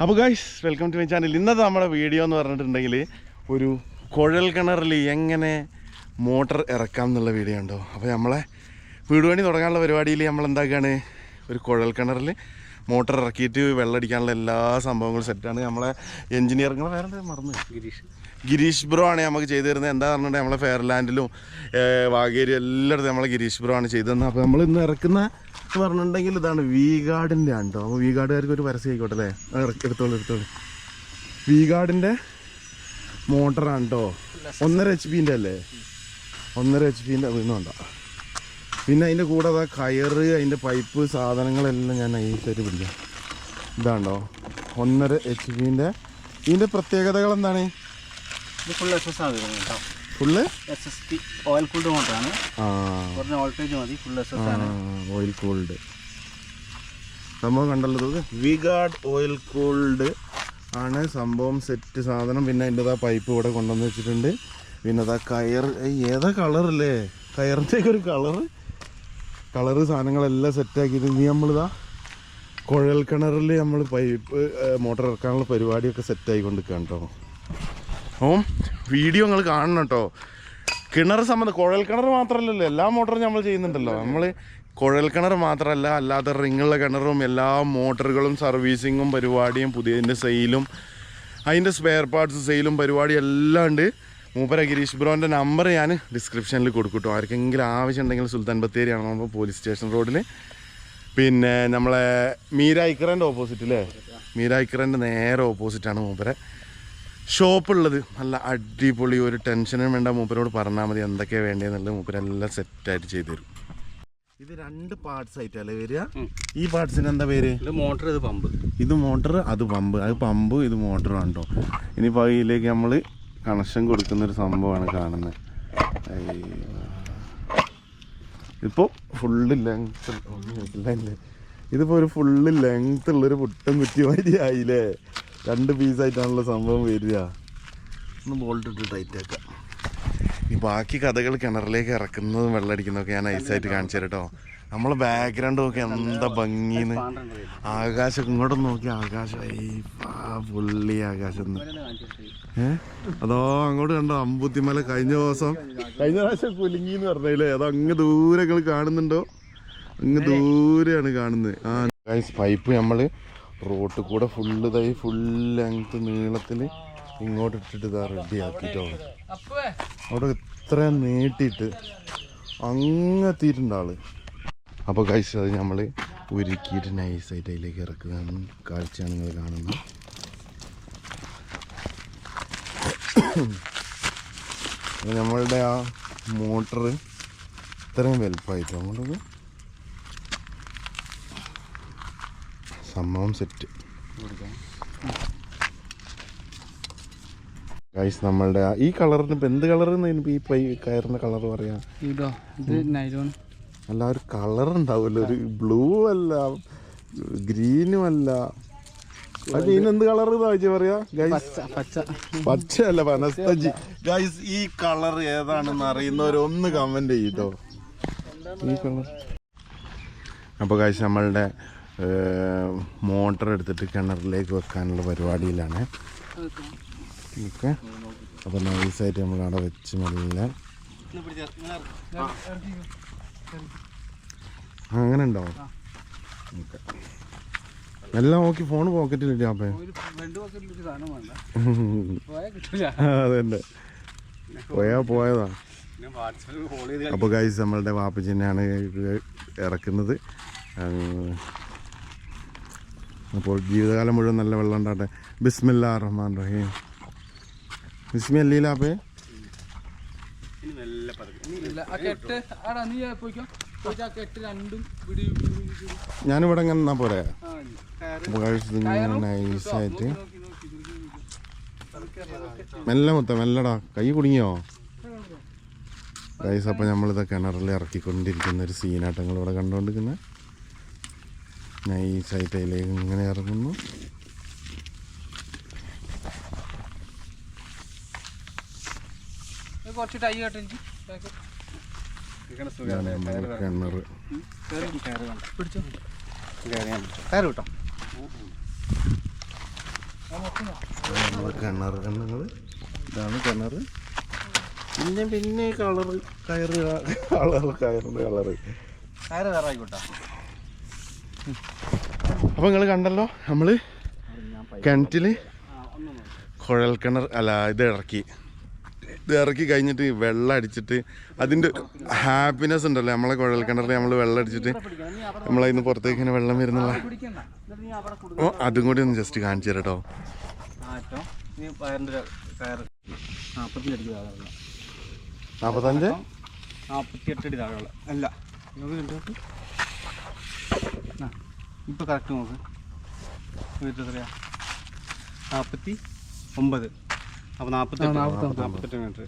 അപ്പോൾ guys welcome to my channel ഇന്നത്തെ നമ്മുടെ വീഡിയോ എന്ന് പറഞ്ഞിട്ടുണ്ടെങ്കിൽ ഒരു കുഴൽ കിണറിൽ എങ്ങനെ മോട്ടർ ഇറക്കാം എന്നുള്ള വീഡിയോ ഉണ്ടോ? അപ്പോൾ നമ്മളെ വീട് പണി തുടങ്ങാനുള്ള പരിപാടിയിൽ നമ്മൾ എന്താക്കുകയാണ് ഒരു കുഴൽ കിണറിൽ മോട്ടർ ഇറക്കിയിട്ട് വെള്ളമടിക്കാനുള്ള എല്ലാ സംഭവങ്ങളും സെറ്റാണ് നമ്മളെ എൻജിനീയറിങ്ങൾ വേറെ മറന്നു? ഗിരീഷ്. ഗിരീഷ് ബ്രോ ആണ് നമുക്ക് ചെയ്തു തരുന്നത്. എന്താ പറഞ്ഞിട്ടുണ്ടെങ്കിൽ നമ്മളെ ഫെയർലാൻഡിലും വാഗേരി എല്ലായിടത്തും നമ്മളെ ഗിരീഷ് ബ്രോ ആണ് ചെയ്തു തന്നത് അപ്പോൾ നമ്മൾ ഇന്ന് ഇറക്കുന്ന പറഞ്ഞിട്ടുണ്ടെങ്കിൽ ഇതാണ് വി ഗാർഡിന്റെ ആണ് കേട്ടോ അപ്പോൾ വി ഗാർഡുകാർക്ക് ഒരു പരസ്യം ആയിക്കോട്ടെ അല്ലേ? എടുത്തോളൂ എടുത്തോളൂ. വി ഗാർഡിന്റെ മോട്ടറാണ് കേട്ടോ ഒന്നര എച്ച് പിന്റെ അല്ലേ? ഒന്നര എച്ച് പിന്റെ അതൊന്നുണ്ട പിന്നെ അതിന്റെ കൂടെ അതാ കയറ് അതിന്റെ പൈപ്പ് സാധനങ്ങളെല്ലാം ഞാൻ നൈസായിട്ട് പിടിക്കാം. ഇതാണ്ടോ ഒന്നര എച്ച് പിന്റെ ഇതിന്റെ പ്രത്യേകതകൾ എന്താണ്? ഇത് ഫുൾ എസ് എസ് ആണ് വരുന്നത് കേട്ടോ. Full S S T oil cooled മോട്ടറാണ് ആ. കുറഞ്ഞ വോൾട്ടേജ് മതി ഫുൾ എസ് എസ് ആണ്. ഓയിൽ കൂൾഡ് സംഭവം കണ്ടല്ലോ വിഗാർഡ് ഓയിൽ കൂൾഡ് ആണ്. സംഭവം സെറ്റ് സാധനം. പിന്നെ അതിന്റെ ആ പൈപ്പ് ഇവിടെ കൊണ്ടുവന്ന് വെച്ചിട്ടുണ്ട്. പിന്നെ അതാ കയർ ഏതാ കളറല്ലേ കയറിന്റെ ഒക്കെ ഒരു കളറ് കളറ് സാധനങ്ങളെല്ലാം സെറ്റാക്കിയിട്ട് ഇനി നമ്മളിതാ കുഴൽ കിണറിൽ നമ്മൾ പൈപ്പ് മോട്ടർ ഇറക്കാനുള്ള പരിപാടിയൊക്കെ സെറ്റായി കൊണ്ടിരിക്കുകയാണ് കേട്ടോ. ഓ വീഡിയോ നിങ്ങൾ കാണണം കേട്ടോ കിണർ സംബന്ധം കുഴൽ കിണർ മാത്രമല്ലല്ലോ എല്ലാ മോട്ടറും നമ്മൾ ചെയ്യുന്നുണ്ടല്ലോ. നമ്മൾ കുഴൽ കിണർ മാത്രമല്ല അല്ലാതെ റിങ്ങുള്ള കിണറും എല്ലാ മോട്ടറുകളും സർവീസിങ്ങും പരിപാടിയും പുതിയതിന്റെ സെയിലും അതിന്റെ സ്പെയർ പാർട്സ് സെയിലും പരിപാടി എല്ലാം ഉണ്ട്. മൂപ്പര ഗിരീഷ് ബ്രോന്റെ നമ്പർ ഞാൻ ഡിസ്ക്രിപ്ഷനിൽ കൊടുക്കും കേട്ടോ ആർക്കെങ്കിലും ആവശ്യം ഉണ്ടെങ്കിൽ സുൽത്താൻ ബത്തേരിയാണ് നമ്മൾ പോലീസ് സ്റ്റേഷൻ റോഡിൽ പിന്നെ നമ്മളെ മീര ഇക്കറന്റെ ഓപ്പോസിറ്റ് അല്ലേ? മീര ഇക്കറന്റെ നേരെ ഓപ്പോസിറ്റാണ് മൂപ്പരെ. ഷോപ്പ് ഉള്ളത് നല്ല അടിപൊളി ഒരു ടെൻഷനും വേണ്ട. മൂപ്പരോട് പറഞ്ഞാൽ മതി എന്തൊക്കെയാണ് വേണ്ടതെന്നുള്ളത് മൂപ്പരെല്ലാം സെറ്റായിട്ട് ചെയ്തു തരും ഇത് രണ്ട് പാർട്സ് ആയിട്ടല്ലേ വരിക? ഈ പാർട്സിന് എന്താ പേര്? ഇത് മോട്ടർ ഇത് പമ്പ്. ഇത് മോട്ടർ അത് പമ്പ്. അത് പമ്പ് ഇത് മോട്ടറാണ് കേട്ടോ ഇനിയിപ്പോൾ അതിലേക്ക് നമ്മൾ കണക്ഷൻ കൊടുക്കുന്ന ഒരു സംഭവമാണ് കാണുന്നത്. ഇപ്പോൾ ഫുള്ള് ലെങ്ത് ഇതിപ്പോൾ ഒരു ഫുള്ള് ലെങ്ത് ഉള്ളൊരു പുട്ടും കുറ്റി ആയില്ലേ? രണ്ട് പീസായിട്ടാണല്ലോ സംഭവം വരിക. ഒന്ന് ബോൾട്ട് ഇട്ട് ടൈറ്റ് ആക്കാം. ഈ ബാക്കി കഥകൾ കിണറിലേക്ക് ഇറക്കുന്നതും വെള്ളമടിക്കുന്നതൊക്കെ ഞാൻ ഐസായിട്ട് കാണിച്ചു കേട്ടോ. നമ്മളെ ബാക്ക്ഗ്രൗണ്ട് നോക്കി എന്താ ഭംഗിന്ന്. ആകാശം ഇങ്ങോട്ട് നോക്കി ആകാശം. പുള്ളി ആകാശം. ഏ? അതോ അങ്ങോട്ട് കണ്ടോ അമ്പുത്തിമല? കഴിഞ്ഞ ദിവസം കഴിഞ്ഞ പ്രാവശ്യം കുലുങ്ങി എന്ന് പറഞ്ഞില്ലേ? അതോ അങ്ങ് ദൂരെ നിങ്ങൾ കാണുന്നുണ്ടോ? അങ്ങ് ദൂരെയാണ് കാണുന്നത്. ആ പൈപ്പ് നമ്മൾ റോട്ടിൽ കൂടെ ഫുള്ള് തൈ ഫുൾ ലെങ്ത് നീളത്തിൽ ഇങ്ങോട്ട് ഇട്ടിട്ട് ഇതാ റെഡി ആക്കിട്ടോ. അവിടെ ഇത്ര നീട്ടിയിട്ട് അങ്ങെത്തിയിട്ടുണ്ട് ആൾ. അപ്പോൾ കഴിച്ച് അത് നമ്മൾ ഉരുക്കിയിട്ട് നൈസായിട്ട് അതിലേക്ക് ഇറക്കുകയാണ്. കാഴ്ചയാണ് നിങ്ങൾ കാണുന്നത്. നമ്മളുടെ ആ മോട്ടർ ഇത്രയും വലുപ്പമായിട്ട്? അങ്ങോട്ടത് സംഭവം സെറ്റ്. ഗൈസ് നമ്മളുടെ ഈ കളറിന് ഇപ്പം എന്ത് കളർ ഇനിയിപ്പോൾ ഈ പൈ കയറിന്റെ കളർ പറയാം? അല്ല ഒരു കളർ ഉണ്ടാവുമല്ലോ ഒരു ബ്ലൂ അല്ല ഗ്രീനും അല്ല. അപ്പൊ ഇതിനെന്ത് കളർ ചോദിച്ചാ പറയാ? ഗൈസ് പച്ച പച്ചയല്ല പനസ്തജി ഗൈസ് ഈ കളർ ഏതാണെന്ന് അറിയുന്നവരൊന്ന് കമന്റ് ചെയ്തോ ഈ കളർ അപ്പോൾ ഗൈസ് നമ്മളുടെ മോട്ടർ എടുത്തിട്ട് കിണറിലേക്ക് വെക്കാനുള്ള പരിപാടിയിലാണ്. ഓക്കെ. അപ്പോൾ നൈസായിട്ട് നമ്മൾ അവിടെ വെച്ച് നല്ല അങ്ങനെ ഉണ്ടോ? ഓക്കെ. എല്ലാം നോക്കി ഫോൺ പോക്കറ്റിലിട്ട് അപ്പേ? അതന്നെ. പോയാ പോയതാ. അപ്പോൾ ഗൈസ് നമ്മളുടെ വാപ്പച്ചിനെയാണ് ഇറക്കുന്നത്. അപ്പോൾ ജീവിതകാലം മുഴുവൻ നല്ല വെള്ളം ഉണ്ടാട്ടെ ബിസ്മില്ലാ റഹ്മാൻ റഹീം ബിസ്മി അല്ലീലാപ്പേ ഞാനിവിടെ ഇങ്ങനെ എന്നാ പോരെ? നൈസായിട്ട്. മെല്ലെ മൊത്തം മെല്ലടാ. കൈ കുടുങ്ങിയോ? ഗൈസ് അപ്പോൾ നമ്മളിത് കിണറിൽ ഇറക്കിക്കൊണ്ടിരിക്കുന്ന ഒരു സീനാട്ടങ്ങൾ ഇവിടെ കണ്ടുകൊണ്ടിരിക്കുന്നത് നൈസായിട്ട് അതിലേക്ക് ഇങ്ങനെ ഇറങ്ങുന്നു. കുറച്ച് ടൈ. നമ്മുടെ കിണർ കയറ് കണ്ണുങ്ങൾ ഇതാണ് കിണർ പിന്നെ പിന്നെ കളറ് കയറ് കളറ് കയറിന്റെ കളറ്. കയറ് കയറായിക്കോട്ടെ അപ്പോൾ നിങ്ങൾ കണ്ടല്ലോ നമ്മൾ കിണറ്റിൽ കുഴൽ കിണർ അല്ല ഇത് ഇറക്കി. ഇത് ഇറക്കി കഴിഞ്ഞിട്ട് വെള്ളം അടിച്ചിട്ട് അതിന്റെ ഹാപ്പിനെസ് ഉണ്ടല്ലോ നമ്മളെ കുഴൽ കിണറിൽ നമ്മൾ വെള്ളം അടിച്ചിട്ട് നമ്മളതിന് പുറത്തേക്ക് ഇങ്ങനെ വെള്ളം വരുന്നില്ല ഓ അതും കൂടി ഒന്ന് ജസ്റ്റ് കാണിച്ചു തരട്ടോ. നാപ്പത്തഞ്ച്? നാപ്പത്തി എട്ടടി താഴെ ഒരു കയറ് നാൽപ്പത്തി അടിക്ക് താഴെയുള്ള നാൽപ്പത്തഞ്ച് നാൽപ്പത്തി എട്ട് അടി താഴെയുള്ള അല്ല നോക്ക് കണ്ടു ആ ഇപ്പോൾ കറക്റ്റ് നോക്ക്. വീട്ടിൽ എത്രയാ? നാൽപ്പത്തി ഒമ്പത്. അപ്പോൾ നാൽപ്പത്തെട്ട് നാൽപ്പത്തെട്ട് മീറ്റർ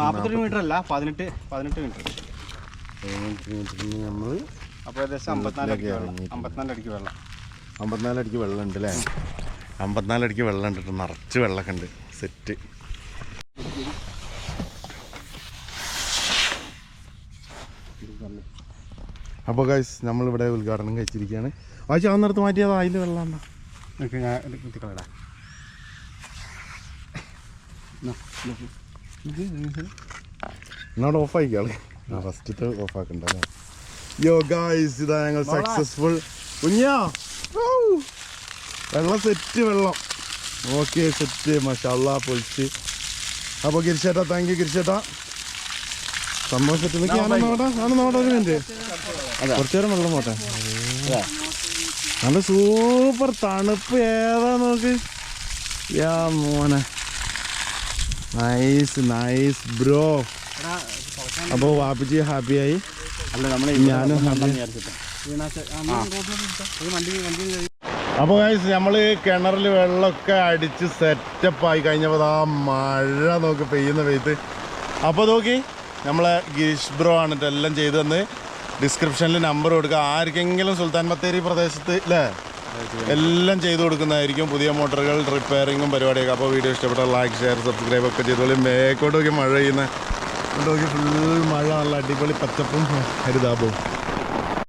നാൽപ്പത്തെട്ട് മീറ്റർ അല്ല പതിനെട്ട് പതിനെട്ട് മീറ്റർ നമ്മൾ അപ്പോൾ ഏകദേശം അമ്പത്തിനാല് അടിക്ക് വെള്ളം. അമ്പത്തിനാല് അടിക്ക് വെള്ളം. അമ്പത്തിനാല് അടിക്ക് വെള്ളം ഉണ്ട് അല്ലേ അമ്പത്തിനാല് അടിക്ക് വെള്ളം ഉണ്ട് നിറച്ച് വെള്ളമൊക്കെ ഉണ്ട്. സെറ്റ് അപ്പോൾ ഗൈസ് നമ്മളിവിടെ ഉദ്ഘാടനം കഴിച്ചിരിക്കുകയാണ്. ആ നേരത്ത് മാറ്റിയത് അതിൽ വെള്ളം എനിക്ക് ഞാൻ എന്നോട് ഓഫ് ആയിക്കാളെ ആ ഫസ്റ്റത്തെ ഓഫ് ആക്കണ്ടല്ലേ? യോ ഗായ്സ് ഇതാ ഞങ്ങൾ സക്സസ്ഫുൾ കുഞ്ഞാ. വെള്ളം സെറ്റ് വെള്ളം. ഓക്കെ സെറ്റ് മഷാല്ല പൊളിച്ച്. അപ്പോൾ ഗിരിച്ചേട്ടാ താങ്ക് യു ഗിരിച്ചേട്ടാ സംഭവം സെറ്റിലേക്ക് നോക്കി ഞാൻ നോടാ ആണ് നോടാ ഒരു മിനിറ്റ് കുറച്ചു നേരം വെള്ളം പോട്ടെ. നല്ല സൂപ്പർ തണുപ്പ് ഏതാ നോക്ക്. യാ മോനെ. നൈസ് നൈസ് ബ്രോ അപ്പോൾ വാപ്പിജി ഹാപ്പിയായി അല്ല നമ്മൾ ഞാനും അപ്പോൾ ഗൈസ് നമ്മൾ കിണറിൽ വെള്ളമൊക്കെ അടിച്ച് സെറ്റപ്പ് ആയി. കഴിഞ്ഞപ്പോൾ ആ മഴ നോക്കി പെയ്യുന്ന പെയ്ത്ത് അപ്പോൾ നോക്കി. നമ്മളെ ഗിരീഷ് ബ്രോ ആണ് ഇതെല്ലാം ചെയ്തു തന്ന്. ഡിസ്ക്രിപ്ഷനിൽ നമ്പർ കൊടുക്കുക. ആർക്കെങ്കിലും സുൽത്താൻ ബത്തേരി പ്രദേശത്ത് അല്ലേ എല്ലാം ചെയ്തു കൊടുക്കുന്നതായിരിക്കും. പുതിയ മോട്ടറുകൾ റിപ്പയറിങ്ങും പരിപാടിയൊക്കെ. അപ്പോൾ വീഡിയോ ഇഷ്ടപ്പെട്ട ലൈക്ക് ഷെയർ സബ്സ്ക്രൈബ് ഒക്കെ ചെയ്തോളി മേക്കോട്ട് നോക്കി മഴ ചെയ്യുന്ന ഫുൾ മഴ. നല്ല അടിപൊളി പച്ചപ്പും ഹരിതാപവും